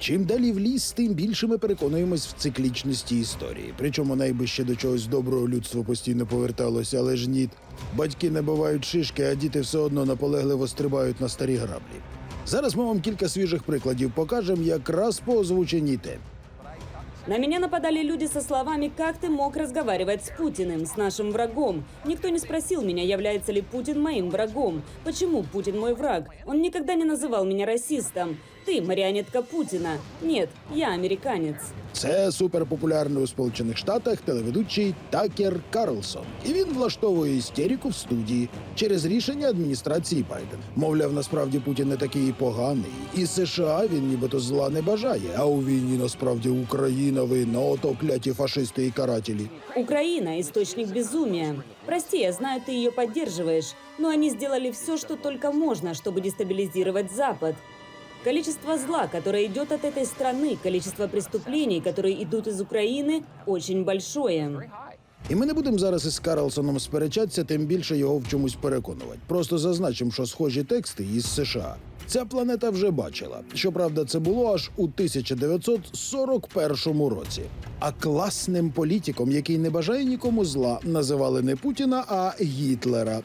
Чим далі в ліс, тим більше ми переконуємось в циклічності історії. Причому найближче до чогось доброго людство постійно поверталося, але ж ні. Батьки не бувають шишки, а діти все одно наполегливо стрибають на старі граблі. Зараз ми вам кілька свіжих прикладів покажемо якраз по озвученій темі. На меня нападали люди со словами «Как ты мог разговаривать с Путиным, с нашим врагом?» Никто не спросил меня, является ли Путин моим врагом. Почему Путин мой враг? Он никогда не называл меня расистом. Ты марионетка Путина. Нет, я американец. Це суперпопулярний у Сполучених Штатах телеведучий Такер Карлсон. І він влаштовує істерику в студії через рішення адміністрації Байден. Мовляв, насправді Путін не такий і поганий, і США він нібито зла не бажає. А у війні насправді Україна винна, ото кляті фашисти і карателі. Украина – источник безумия. Прости, я знаю, ты ее поддерживаешь, но они сделали все, что только можно, чтобы дестабилизировать Запад. Количество зла, которое идет от этой страны, количество преступлений, которые идут из Украины, очень большое. І ми не будемо зараз із Карлсоном сперечатися, тим більше його в чомусь переконувати. Просто зазначимо, що схожі тексти із США. Ця планета вже бачила. Щоправда, це було аж у 1941 році. А класним політиком, який не бажає нікому зла, називали не Путіна, а Гітлера.